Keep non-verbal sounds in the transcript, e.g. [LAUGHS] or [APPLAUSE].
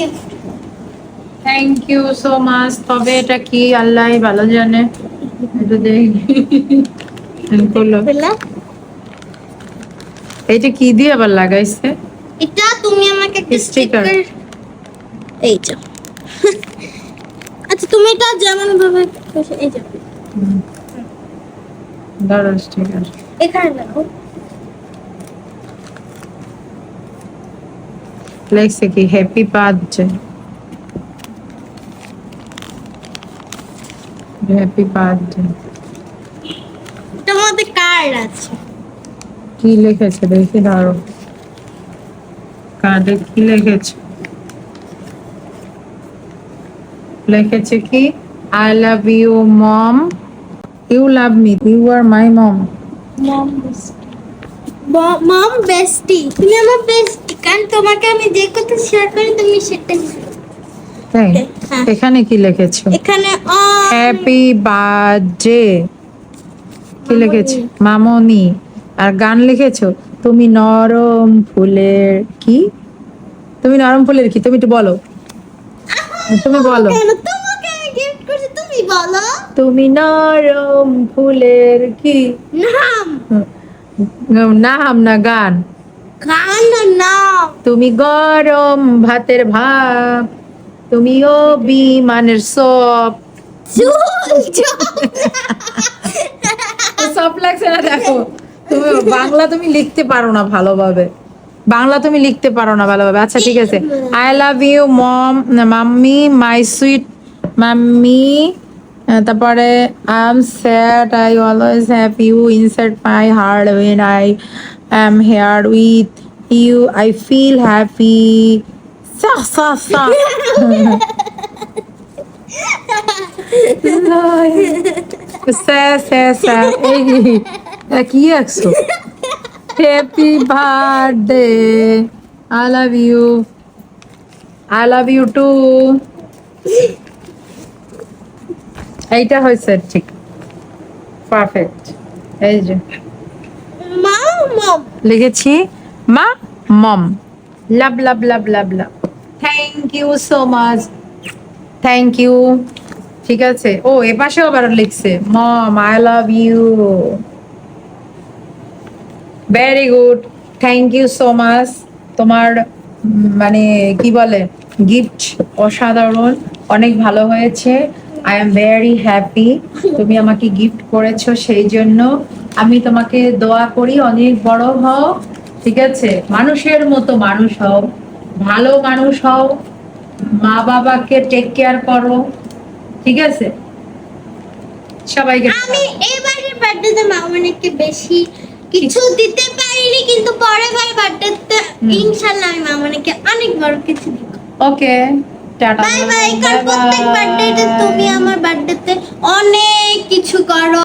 Gift thank you so much তবে এটা কি আল্লাহ ভালো জানে? এটা দেখি। [LAUGHS] এটা কি দিয়ে আবার লাগাইছে? এটা তুমি আমাকে একটা স্টিকার এই যে। আচ্ছা তুমি এটা যেমন ভাবে এই যে। ঠিক আছে এখানে লাগাও লেখছে কি হ্যাপি বার্থডে হ্যাপি বার্থডে এটার মধ্যে কার্ড আছে। কি লিখেছে? দেখি দাঁড়ো কার্ডে কি লিখেছে? লিখেছে কি? I love you mom you love me you are my mom mom bestie mom bestie তুমি আমার বেস্টি কারণ তোমাকে আমি যে কথা শেয়ার করি তুমি সেটা তাই? হ্যাঁ। এখানে কি লিখেছো? এখানে হ্যাপি বার্থডে কি লিখেছো? মামনি। আর গান লিখেছো? তুমি নরম ফুলের কি? তুমি নরম ফুলের কি? তুমি একটু বলো। তুমি বলো। তুমি নরম ফুলের কি? নাম। নাম না গান। গান নাম তুমি গরম ভাতের ভাত তুমি ও বিমানের সব। সব লাগছে না দেখো তুমি বাংলা তুমি লিখতে পারো না ভালোভাবে। বাংলা তুমি লিখতে পারো না ভালোভাবে। আচ্ছা ঠিক আছে। I love you mom mummy my sweet mummy তারপরে I am sad I always have you inside my heart when I am here with you I feel happy সা সা সা [LAUGHS] স্যা স্যা স্যা এই এ কি আছো happy birthday I love you I love you too এইটা হয়েছে ঠিক পারফেক্ট এই যে মম মম লিখেছি মা mom love love love love love thank you so much thank you ঠিক আছে। ও এ পাশেও আবার লিখছে mom I love you very good thank you so much তোমার মানে কি বলে গিফট অসাধারণ অনেক ভালো হয়েছে। আই এম ভেরি হ্যাপি তুমি আমাকে গিফট করেছ সেই জন্য। আমি তোমাকে দোয়া করি অনেক বড় হও। ঠিক আছে? মানুষের মতো মানুষ হও ভালো মানুষ হও মা বাবাকে টেক কেয়ার করো ঠিক আছে? সবাইকে আমি এবারের বার্থডেতে মামনিকে বেশি কিছু দিতে পারিনি কিন্তু পরের বার বার্থডেতে ইনশাআল্লাহ আমি মামনিকে অনেক বড় কিছু দিব। ওকে টাটা। বাই বাই প্রত্যেক বার্থডেতে তুমি আমার বার্থডেতে অনেক কিছু করো।